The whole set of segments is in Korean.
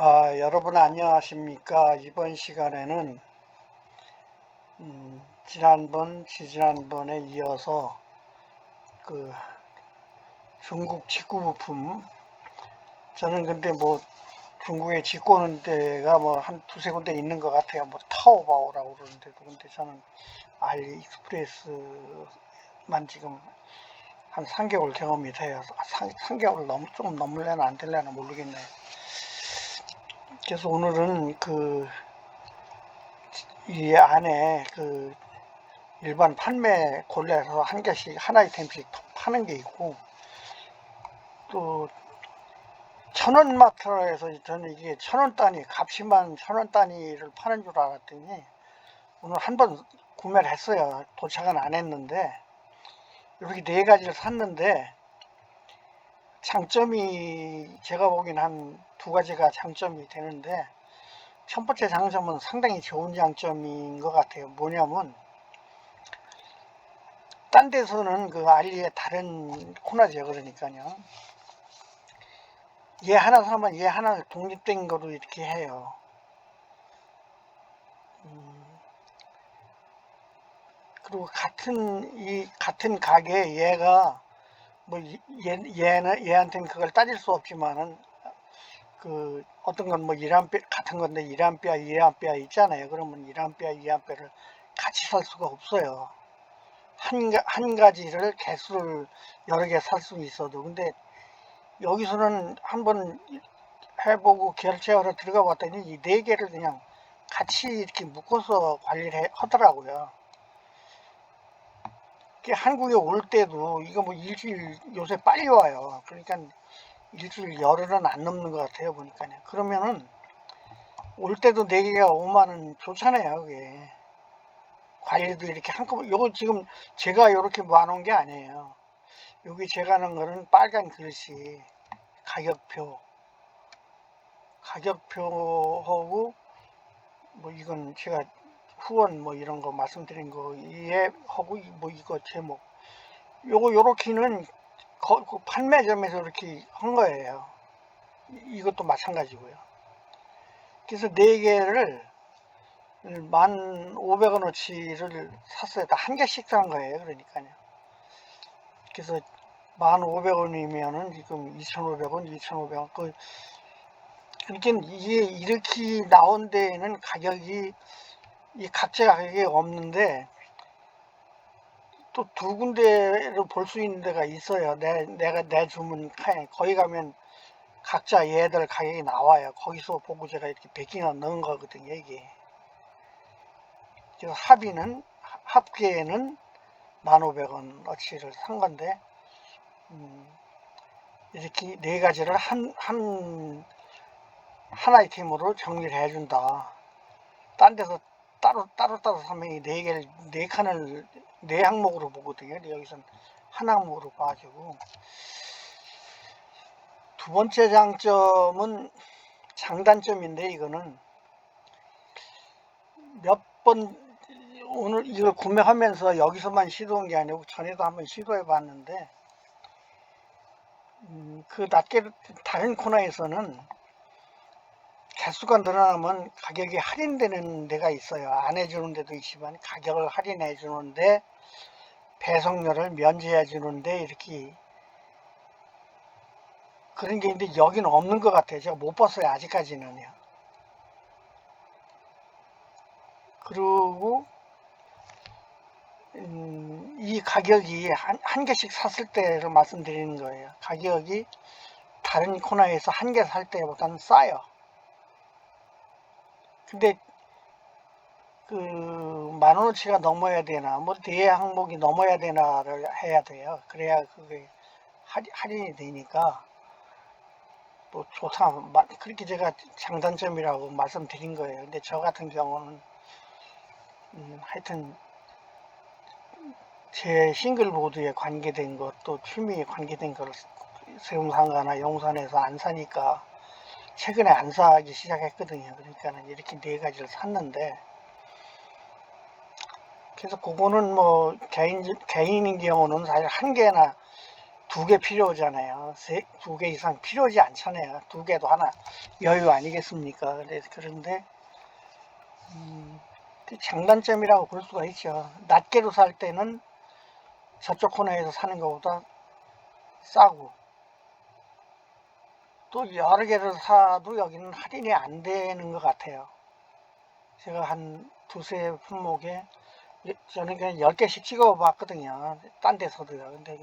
아, 여러분 안녕하십니까? 이번 시간에는 음, 지난번, 지지난번에 이어서 그 중국 직구 부품 저는 근데 뭐 중국에 직구 오는 데가 뭐 한 두세 군데 있는 것 같아요. 뭐 타오바오라고 그러는데도 근데 저는 알리 익스프레스만 지금 한 3개월 경험이 돼요. 3, 3개월 넘, 좀 넘을려나 안 될려나 모르겠네요. 그래서 오늘은 그 이 안에 그 일반 판매 골라서 한 개씩 한 아이템씩 파는 게 있고 또 천원 마트에서 저는 이게 천원 단위 값이만 천원 단위를 파는 줄 알았더니 오늘 한 번 구매를 했어요. 도착은 안 했는데 이렇게 네 가지를 샀는데 장점이 제가 보기엔 한 두 가지가 장점이 되는데 첫 번째 장점은 상당히 좋은 장점인 것 같아요. 뭐냐면 딴 데서는 그 알리의 다른 코너죠. 그러니까요. 얘 하나 사면 얘 하나 독립된 거로 이렇게 해요. 음, 그리고 같은 이 같은 가게에 얘가 뭐 얘, 얘는 얘한테는 그걸 따질 수 없지만은 그 어떤 건뭐 1암페 같은 건데 1암페아 2암페아 있잖아요. 그러면 1암페아 2암페를 같이 살 수가 없어요. 한, 가- 한 가지를 개수를 여러 개 살수 있어도 근데 여기서는 한번 해보고 결제하러 들어가 봤더니 이 네 개를 그냥 같이 이렇게 묶어서 관리를 해- 하더라고요. 한국에 올 때도 이거 뭐 일주일 요새 빨리 와요. 그러니까 일주일 열흘은 안 넘는 것 같아요 보니까요. 그러면은 올 때도 네 개가 5만 원 좋잖아요 그게. 관리도 이렇게 한꺼번에 요거 지금 제가 이렇게 모아놓은 게 아니에요. 여기 제가 하는 거는 빨간 글씨 가격표 가격표하고 뭐 이건 제가 후원 뭐 이런 거 말씀드린 거 이해 하고 이- 뭐 이거 제목 요거 요렇게는 거, 그 판매점에서 이렇게 한 거예요. 이- 이것도 마찬가지고요. 그래서 네 개를 만 500원어치를 샀어요. 다한 개씩 산 거예요. 그러니까요. 그래서 만 500원이면은 지금 2,500원, 2,500원. 그, 그러니까 이게 이렇게 나온 데에는 가격이, 이 각자 가격이 없는데, 또 두 군데를 볼수 있는 데가 있어요. 내, 내가 내 주문 칸에. 거기 가면 각자 얘들 가격이 나와요. 거기서 보고 제가 이렇게 100개나 넣은 거거든요, 이게. 그래서 합의는, 합계는 1,500원 어치를 산 건데, 음, 이렇게 네 가지를 한, 한, 한 아이템으로 정리를 해준다. 딴 데서 따로, 따로, 따로 사면 이네 개를, 네 칸을, 네 항목으로 보거든요. 여기서는 한 항목으로 봐가지고. 두 번째 장점은 장단점인데, 이거는 몇 번, 오늘 이걸 구매하면서 여기서만 시도한 게 아니고 전에도 한번 시도해 봤는데, 음, 그 낮게 다른 코너에서는 개수가 늘어나면 가격이 할인되는 데가 있어요. 안 해주는 데도 있지만 가격을 할인해 주는데 배송료를 면제해 주는데 이렇게 그런 게 있는데 여기는 없는 것 같아요. 제가 못 봤어요. 아직까지는요. 그리고 음, 이 가격이 한, 한 개씩 샀을 때를 말씀드리는 거예요. 가격이 다른 코너에서 한 개 살 때보다는 싸요. 근데 그 만원어치가 넘어야 되나 뭐네 항목이 넘어야 되나를 해야 돼요. 그래야 그게 할인- 할인이 되니까 뭐 좋다. 마- 그렇게 제가 장단점이라고 말씀드린 거예요. 근데 저 같은 경우는 음, 하여튼 제 싱글보드에 관계된 것, 또 취미에 관계된 걸 세움상가나 용산에서 안 사니까 최근에 안 사기 시작했거든요. 그러니까는 이렇게 네 가지를 샀는데, 그래서 그거는 뭐 개인, 개인인 경우는 사실 한 개나 두 개 필요하잖아요. 세, 두개 이상 필요하지 않잖아요. 두 개도 하나 여유 아니겠습니까? 그래서 그런데, 음, 그 장단점이라고 볼 수가 있죠. 낱개로 살 때는 저쪽 코너에서 사는 것보다 싸고, 또 여러 개를 사도 여기는 할인이 안 되는 것 같아요. 제가 한 두세 품목에 예, 저는 그냥 10개씩 찍어봤거든요. 딴 데서도요. 근데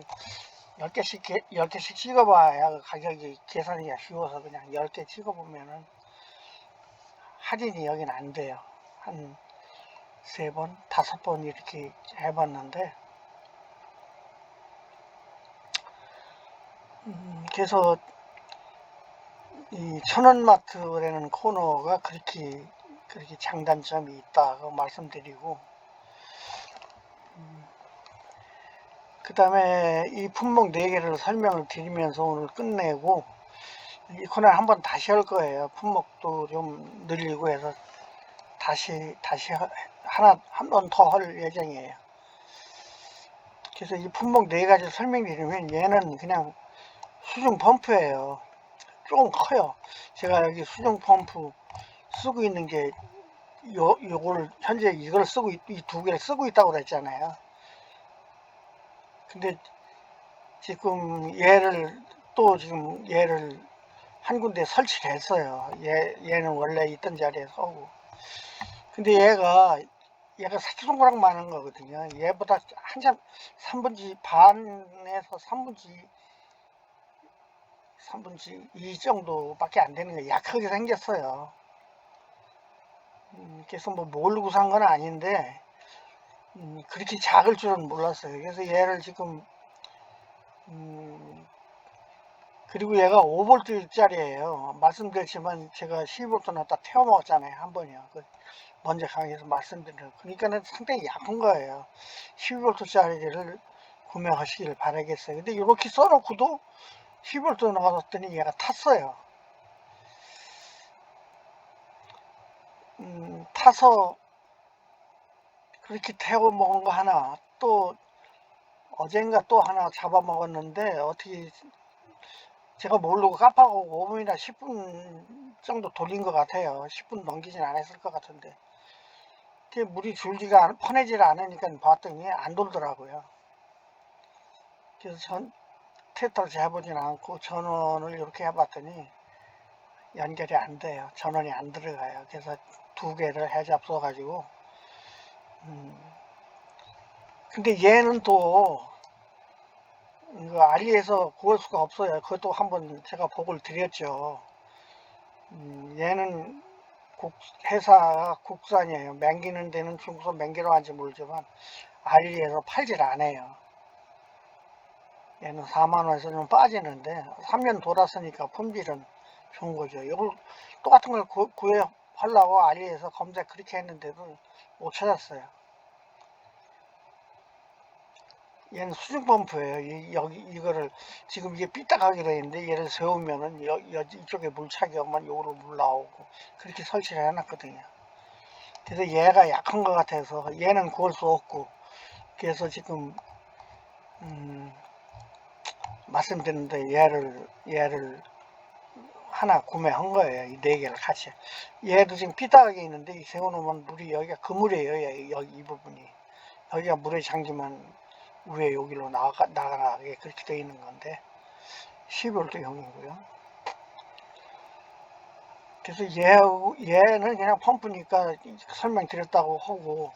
10개씩, 10개씩 찍어봐야 가격이 계산이 쉬워서 그냥 10개 찍어보면은 할인이 여긴 안 돼요. 한 세 번, 다섯 번 이렇게 해봤는데, 음, 그래서 이 천원마트라는 코너가 그렇게, 그렇게 장단점이 있다고 말씀드리고, 그 다음에 이 품목 4개를 설명을 드리면서 오늘 끝내고 이 코너를 한번 다시 할 거예요. 품목도 좀 늘리고 해서 다시 다시 하- 하나 한 번 더 할 예정이에요. 그래서 이 품목 네 가지 설명드리면 얘는 그냥 수중 펌프예요. 좀 커요. 제가 여기 수중 펌프 쓰고 있는 게 요, 요걸 현재 이걸 쓰고 이 두 개를 쓰고 있다고 그랬잖아요. 근데 지금 얘를 또 지금 얘를 한 군데 설치를 했어요. 얘, 얘는 원래 있던 자리에 서고. 근데 얘가, 얘가 새끼손가락 많은 거거든요. 얘보다 한참 3분지 반에서 3분지, 3분지 2 정도밖에 안 되는 거 약하게 생겼어요. 음, 그래서 뭐 모르고 산 건 아닌데, 음, 그렇게 작을 줄은 몰랐어요. 그래서 얘를 지금 음, 그리고 얘가 5볼트짜리예요. 말씀드렸지만 제가 12볼트 넣었다 태워 먹었잖아요. 한 번이요. 그 먼저 강의에서 말씀드린 그러니까는 상당히 약한 거예요. 12볼트짜리를 구매하시길 바라겠어요. 근데 이렇게 써놓고도 12볼트 넣어놨더니 얘가 탔어요. 음, 타서 그렇게 태워 먹은 거 하나 또 어젠가 또 하나 잡아먹었는데 어떻게 제가 모르고 깜빡하고 5분이나 10분 정도 돌린 것 같아요. 10분 넘기진 않았을 것 같은데 물이 줄지가 않, 퍼내질 않으니까 봤더니 안 돌더라고요. 그래서 전 테스트를 해보진 않고 전원을 이렇게 해봤더니 연결이 안 돼요. 전원이 안 들어가요. 그래서 두 개를 해잡숴 가지고 음, 근데 얘는 또 이거 알리에서 구할 수가 없어요. 그것도 한번 제가 보고를 드렸죠. 음, 얘는 국, 회사 국산이에요. 맹기는 데는 중국산 맹기로 하는지 모르지만 알리에서 팔질 않아요. 얘는 4만원에서 좀 빠지는데 3년 돌았으니까 품질은 좋은 거죠. 이걸 똑같은 걸 구, 구해 하려고 알리에서 검색 그렇게 했는데도 못 찾았어요. 얘는 수중 펌프예요. 이, 여기 이거를 지금 이게 삐딱하게 되어 있는데 얘를 세우면은 여, 여, 이쪽에 물차기 오면 요로 물 나오고 그렇게 설치를 해놨거든요. 그래서 얘가 약한 것 같아서 얘는 구할 수 없고 그래서 지금 음, 말씀드렸는데 얘를 얘를 하나 구매한 거예요. 이 네 개를 같이. 얘도 지금 삐딱하게 있는데 이 세워놓으면 물이 여기가 그물이에요. 여기, 이 부분이 여기가 물에 잠기면 위에 여기로 나가, 나가게 그렇게 되어 있는 건데 12볼트형이고요. 그래서 얘, 얘는 그냥 펌프니까 설명드렸다고 하고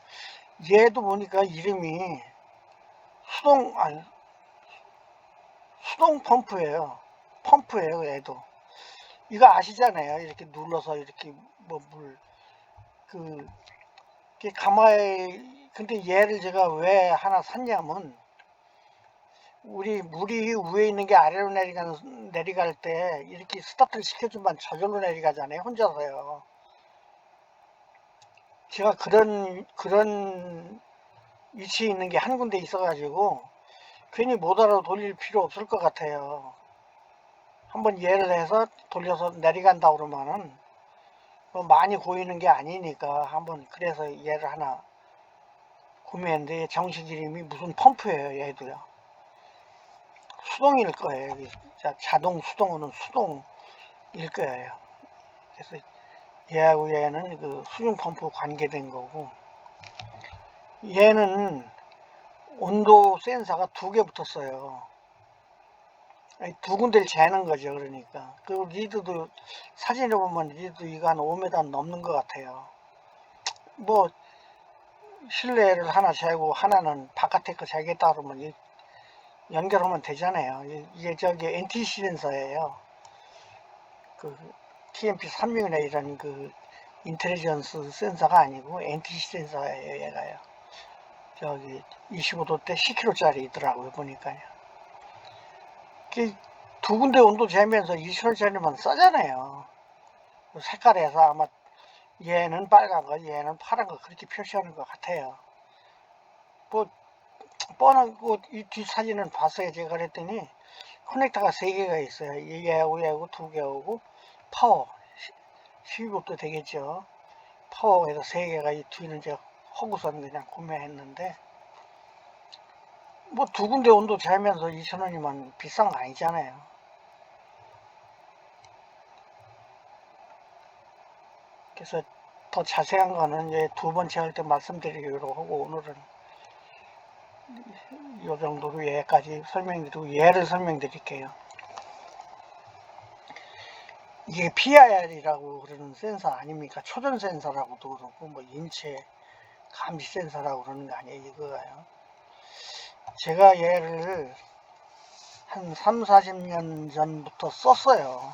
얘도 보니까 이름이 수동 아니 수동 펌프예요. 펌프예요, 얘도. 이거 아시잖아요. 이렇게 눌러서 이렇게 뭐 물 그 가마에 근데 얘를 제가 왜 하나 샀냐면 우리 물이 위에 있는 게 아래로 내려가, 내려갈 때 이렇게 스타트를 시켜주면 저절로 내려가잖아요 혼자서요 제가 그런 그런 위치에 있는 게 한 군데 있어 가지고 괜히 못 알아 돌릴 필요 없을 것 같아요 한번 예를 해서 돌려서 내려간다 그러면은 뭐 많이 고이는 게 아니니까 한번 그래서 얘를 하나 구매했는데 정식 이름이 무슨 펌프예요 얘도요 수동일 거예요. 자동 수동으로는 수동일 거예요. 그래서 얘하고 얘는 그 수중 펌프 관계된 거고 얘는 온도 센서가 두 개 붙었어요. 두 군데를 재는 거죠. 그러니까 그 리드도 사진에 보면 리드 이거 한 5m 넘는 것 같아요. 뭐 실내를 하나 재고 하나는 바깥에 거 재겠다 그러면 이- 연결하면 되잖아요. 이- 이게 저기 NTC 센서예요. 그 TMP 361의 이런 그 인텔리전스 센서가 아니고 NTC 센서예요. 얘가요. 저기 25도 때 10kg짜리더라고요. 보니까요. 그두 군데 온도 재면서 2,000원짜리만 싸잖아요. 그 색깔에서 아마 얘는 빨간 거, 얘는 파란 거 그렇게 표시하는 것 같아요. 뭐 뻔한 이 뒷사진은 봤어요. 제가 그랬더니 커넥터가 세 개가 있어요. 얘하고 얘하고 두 개하고 파워 12볼트 되겠죠. 파워에서 세 개가 이 뒤는 제가 허구선 그냥 구매했는데 뭐 두 군데 온도 재면서 2,000원이면 비싼 거 아니잖아요. 그래서 더 자세한 거는 이제 두 번째 할 때 말씀드리기로 하고 오늘은 이 정도로 얘까지 설명드리고 얘를 설명드릴게요. 이게 PIR이라고 그러는 센서 아닙니까? 초전 센서라고도 그러고 뭐 인체 감지 센서라고 그러는 거 아니에요 이거가요. 제가 얘를 한 3, 40년 전부터 썼어요.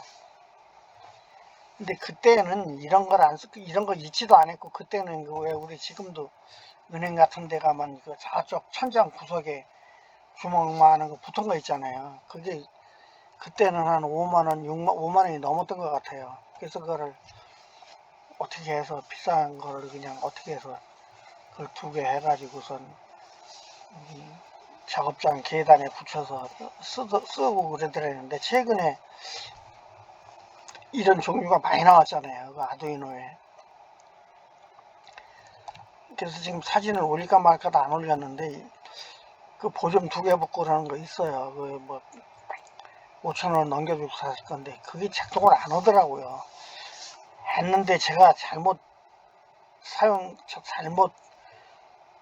근데 그때는 이런 걸 안 쓰고 이런 거 있지도 않았고 그때는 그왜 우리 지금도 은행 같은 데 가면 그 저쪽 천장 구석에 주먹만한 거 붙은 거 있잖아요. 그게 그때는 한 5만 원, 6만 5만 원이 넘었던 것 같아요. 그래서 그거를 어떻게 해서 비싼 거를 그냥 어떻게 해서 그걸 두개 해가지고선 이 작업장 계단에 붙여서 쓰, 쓰고 그러더랬는데 최근에 이런 종류가 많이 나왔잖아요. 그 아두이노에. 그래서 지금 사진을 올릴까 말까도 안 올렸는데 그 보점 두개 붙고 그러는 거 있어요. 그 뭐 5천 원 넘겨주고 샀을 건데 그게 작동을 안 하더라고요. 했는데 제가 잘못 사용 저- 잘못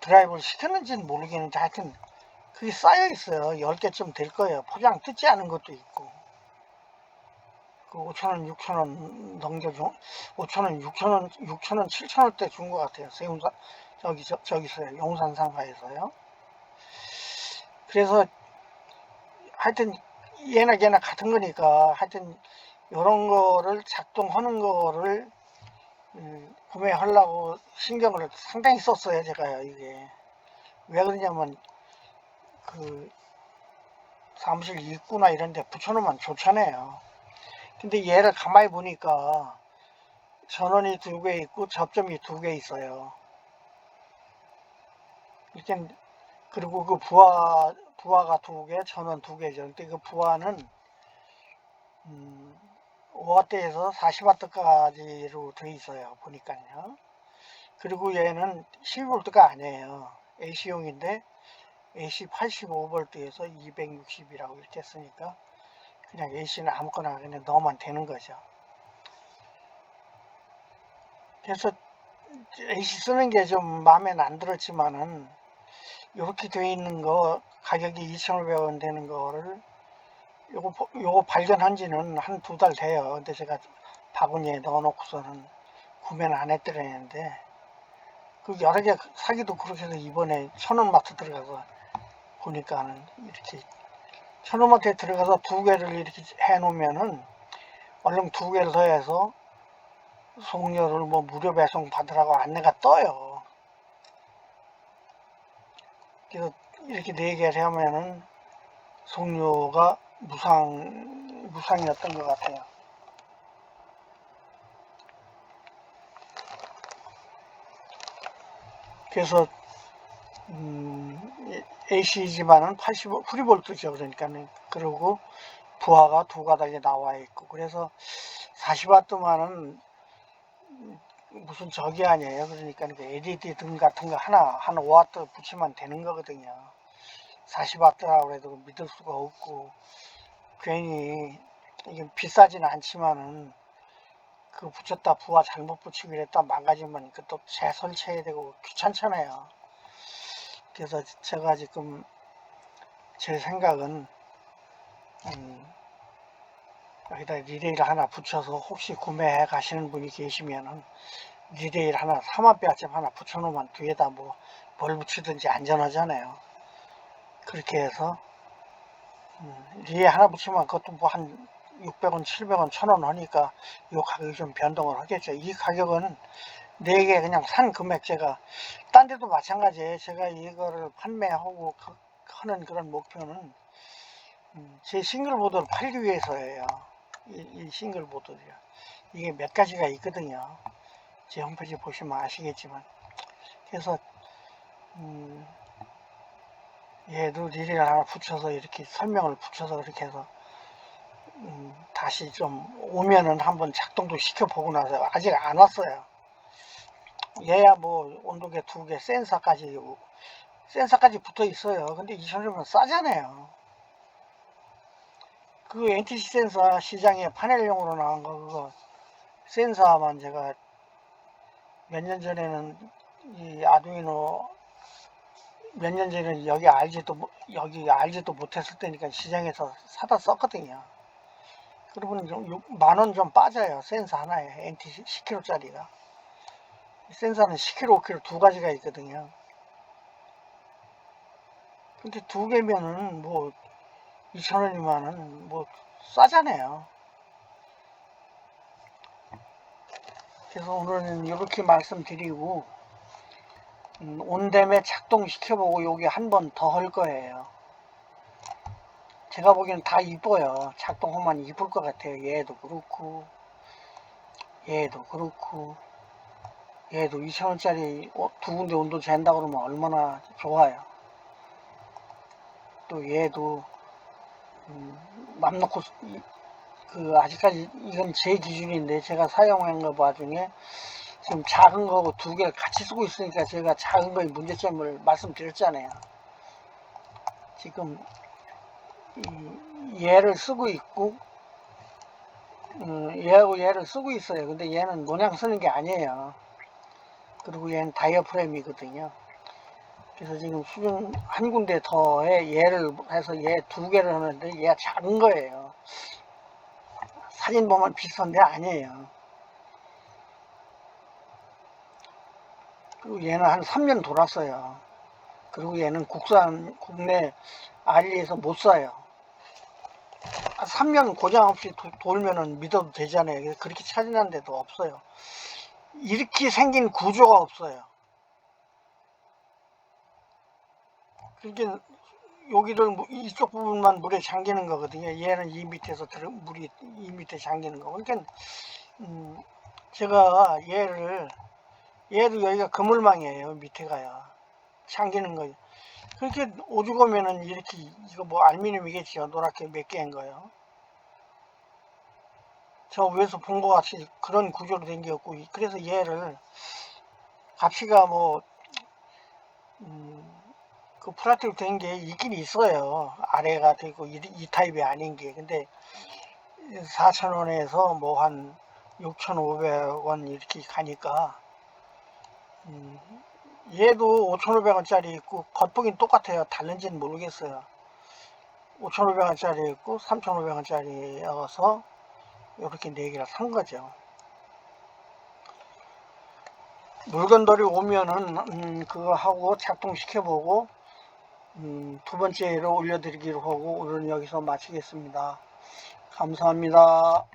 드라이브를 시켰는지는 모르겠는데 하여튼 그게 쌓여 있어요. 10개쯤 될 거예요. 포장 뜯지 않은 것도 있고. 그 5천원, 6천원 넘겨줘. 5천원, 6천원, 6천원, 7천원 때 준 것 같아요. 세운사, 저기, 저, 저기서요. 용산 상가에서요. 그래서 하여튼 얘나 걔나 같은 거니까 하여튼 이런 거를 작동하는 거를 음, 구매하려고 신경을 상당히 썼어요. 제가요. 이게. 왜 그러냐면 그 사무실 입구나 이런 데 붙여놓으면 좋잖아요. 근데 얘를 가만히 보니까 전원이 두 개 있고 접점이 두 개 있어요. 이렇게 그리고 그 부하 부하가 두 개, 전원 두 개죠. 근데 그 부하는 음, 5W에서 40W까지로 돼 있어요. 보니까요. 그리고 얘는 12V가 아니에요. AC용인데 AC 85V에서 260이라고 이렇게 했으니까 그냥 AC는 아무거나 그냥 넣으면 되는 거죠. 그래서 AC 쓰는 게 좀 마음에 안 들었지만은 이렇게 돼 있는 거 가격이 2,500원 되는 거를 요거 보- 요거 발견한 지는 한 두 달 돼요. 근데 제가 바구니에 넣어놓고서는 구매는 안 했더랬는데 그 여러 개 사기도 그렇게 해서 이번에 천원마트 들어가서 보니까는 이렇게 천원마트에 들어가서 두 개를 이렇게 해놓으면은 얼른 두 개를 더해서 송료를 뭐 무료 배송 받으라고 안내가 떠요. 그래서 이렇게 네 개를 하면은 송료가 무상 무상이었던 것 같아요. 그래서 음, AC지만은 85 프리볼트죠. 그러니까는 그리고 부하가 두 가닥에 나와 있고 그래서 40와트만은 무슨 적이 아니에요. 그러니까 그 LED 등 같은 거 하나 한 5와트 붙이면 되는 거거든요. 40와트라고 해도 믿을 수가 없고 괜히 이게 비싸지는 않지만은 그 붙였다 부하 잘못 붙이고 이랬다 망가지면 그또 재설치해야 되고 귀찮잖아요. 그래서 제가 지금 제 생각은 음, 여기다 리레이를 하나 붙여서 혹시 구매해 가시는 분이 계시면은 리레이를 하나 3만배짜리 하나 붙여놓으면 뒤에다 뭐 뭘 붙이든지 안전하잖아요. 그렇게 해서 음, 리레이 하나 붙이면 그것도 뭐 한 600원, 700원, 1000원 하니까 이 가격이 좀 변동을 하겠죠. 이 가격은 4개 그냥 산 금액 제가 딴 데도 마찬가지예요. 제가 이거를 판매하고 그- 하는 그런 목표는 음, 제 싱글보드를 팔기 위해서예요. 이, 이 싱글보드요. 이게 몇 가지가 있거든요. 제 홈페이지 보시면 아시겠지만. 그래서 음, 얘도 리레이를 하나 붙여서 이렇게 설명을 붙여서 그렇게 해서 음, 다시 좀 오면은 한번 작동도 시켜보고 나서 아직 안 왔어요. 얘야 뭐 온도계 두 개 센서까지 센서까지 붙어 있어요. 근데 2,000원이면 싸잖아요. 그 NTC 센서 시장에 파넬용으로 나온 거 그거 센서만 제가 몇 년 전에는 이 아두이노 몇 년 전에 여기 알지도 못- 여기 알지도 못했을 때니까 시장에서 사다 썼거든요. 그러면 만원 좀 빠져요. 센서 하나에 NTC 10kg짜리가. 센서는 10kg, 5kg 두 가지가 있거든요. 근데 두 개면은 뭐 2,000원이면은 뭐 싸잖아요. 그래서 오늘은 이렇게 말씀드리고 음, 온댐에 작동시켜보고 여기 한 번 더 할 거예요. 제가 보기엔 다 이뻐요. 작동하면 이쁠 것 같아요. 얘도 그렇고 얘도 그렇고 얘도 2,000원짜리 두 군데 온도 잰다 그러면 얼마나 좋아요. 또 얘도 음, 맘 놓고 그 아직까지 이건 제 기준인데 제가 사용한 거 와중에 지금 작은 거하고 두 개를 같이 쓰고 있으니까 제가 작은 거의 문제점을 말씀드렸잖아요. 지금 이 얘를 쓰고 있고 음, 얘하고 얘를 쓰고 있어요. 근데 얘는 모양 쓰는 게 아니에요. 그리고 얘는 다이어프램이거든요. 그래서 지금 수중 한 군데 더에 얘를 해서 얘 두 개를 하는데 얘가 작은 거예요. 사진 보면 비슷한데 아니에요. 그리고 얘는 한 3년 돌았어요. 그리고 얘는 국산 국내 알리에서 못 사요. 3년 고장 없이 도- 돌면은 믿어도 되잖아요. 그렇게 차진한 데도 없어요. 이렇게 생긴 구조가 없어요. 그러니까 여기를 무- 이쪽 부분만 물에 잠기는 거거든요. 얘는 이 밑에서 들어, 물이 이 밑에 잠기는 거. 그러니까 음, 제가 얘를 얘도 여기가 그물망이에요. 밑에가요. 잠기는 거. 그렇게 오죽하면은 이렇게 이거 뭐 알루미늄이겠지요. 노랗게 몇 개인 거요. 저 위에서 본 것 같이 그런 구조로 된게 없고 그래서 얘를 값이가 뭐 음, 그 플라스틱 된 게 있긴 있어요. 아래가 되고 이, 이 타입이 아닌 게. 근데 4,000원에서 뭐 한 6,500원 이렇게 가니까 음, 얘도 5,500원짜리 있고 겉보긴 똑같아요. 다른지는 모르겠어요. 5,500원짜리 있고 3,500원짜리여서 이렇게 네 개를 산 거죠. 물건들이 오면은 음, 그거 하고 작동시켜보고 음, 두 번째로 올려드리기로 하고 오늘은 여기서 마치겠습니다. 감사합니다.